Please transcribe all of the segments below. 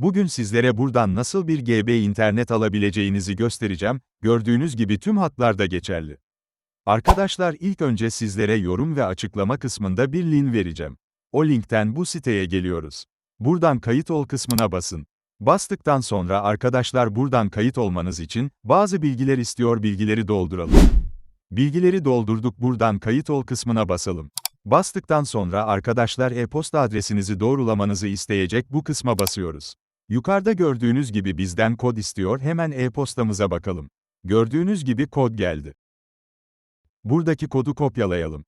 Bugün sizlere buradan nasıl bir GB internet alabileceğinizi göstereceğim, gördüğünüz gibi tüm hatlarda geçerli. Arkadaşlar ilk önce sizlere yorum ve açıklama kısmında bir link vereceğim. O linkten bu siteye geliyoruz. Buradan kayıt ol kısmına basın. Bastıktan sonra arkadaşlar buradan kayıt olmanız için bazı bilgiler istiyor bilgileri dolduralım. Bilgileri doldurduk buradan kayıt ol kısmına basalım. Bastıktan sonra arkadaşlar e-posta adresinizi doğrulamanızı isteyecek bu kısma basıyoruz. Yukarıda gördüğünüz gibi bizden kod istiyor hemen e-postamıza bakalım. Gördüğünüz gibi kod geldi. Buradaki kodu kopyalayalım.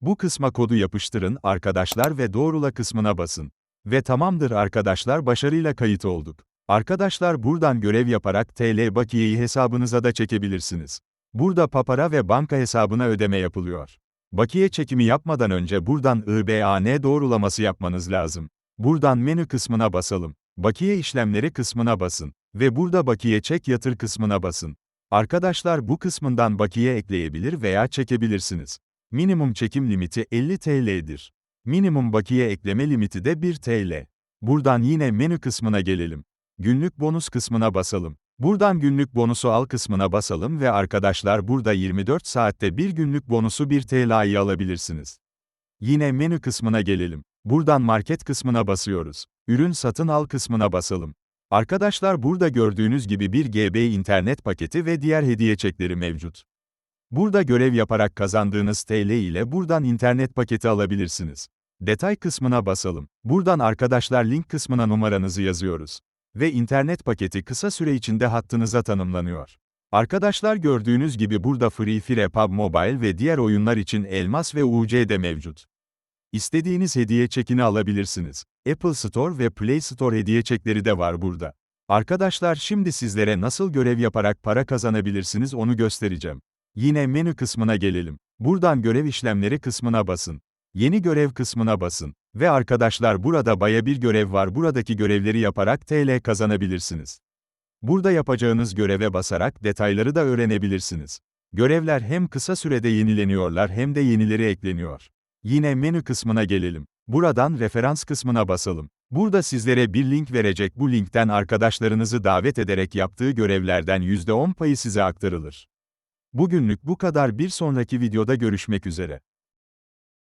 Bu kısma kodu yapıştırın arkadaşlar ve doğrula kısmına basın. Ve tamamdır arkadaşlar başarıyla kayıt olduk. Arkadaşlar buradan görev yaparak TL bakiyeyi hesabınıza da çekebilirsiniz. Burada papara ve banka hesabına ödeme yapılıyor. Bakiye çekimi yapmadan önce buradan IBAN doğrulaması yapmanız lazım. Buradan menü kısmına basalım. Bakiye işlemleri kısmına basın. Ve burada bakiye çek yatır kısmına basın. Arkadaşlar bu kısmından bakiye ekleyebilir veya çekebilirsiniz. Minimum çekim limiti 50 TL'dir. Minimum bakiye ekleme limiti de 1 TL. Buradan yine menü kısmına gelelim. Günlük bonus kısmına basalım. Buradan günlük bonusu al kısmına basalım ve arkadaşlar burada 24 saatte bir günlük bonusu 1 TL'yi alabilirsiniz. Yine menü kısmına gelelim. Buradan market kısmına basıyoruz. Ürün satın al kısmına basalım. Arkadaşlar burada gördüğünüz gibi bir GB internet paketi ve diğer hediye çekleri mevcut. Burada görev yaparak kazandığınız TL ile buradan internet paketi alabilirsiniz. Detay kısmına basalım. Buradan arkadaşlar link kısmına numaranızı yazıyoruz. Ve internet paketi kısa süre içinde hattınıza tanımlanıyor. Arkadaşlar gördüğünüz gibi burada Free Fire PUBG Mobile ve diğer oyunlar için Elmas ve UC de mevcut. İstediğiniz hediye çekini alabilirsiniz. Apple Store ve Play Store hediye çekleri de var burada. Arkadaşlar şimdi sizlere nasıl görev yaparak para kazanabilirsiniz onu göstereceğim. Yine menü kısmına gelelim. Buradan görev işlemleri kısmına basın. Yeni görev kısmına basın. Ve arkadaşlar burada baya bir görev var buradaki görevleri yaparak TL kazanabilirsiniz. Burada yapacağınız göreve basarak detayları da öğrenebilirsiniz. Görevler hem kısa sürede yenileniyorlar hem de yenileri ekleniyor. Yine menü kısmına gelelim. Buradan referans kısmına basalım. Burada sizlere bir link verecek bu linkten arkadaşlarınızı davet ederek yaptığı görevlerden %10 payı size aktarılır. Bugünlük bu kadar bir sonraki videoda görüşmek üzere.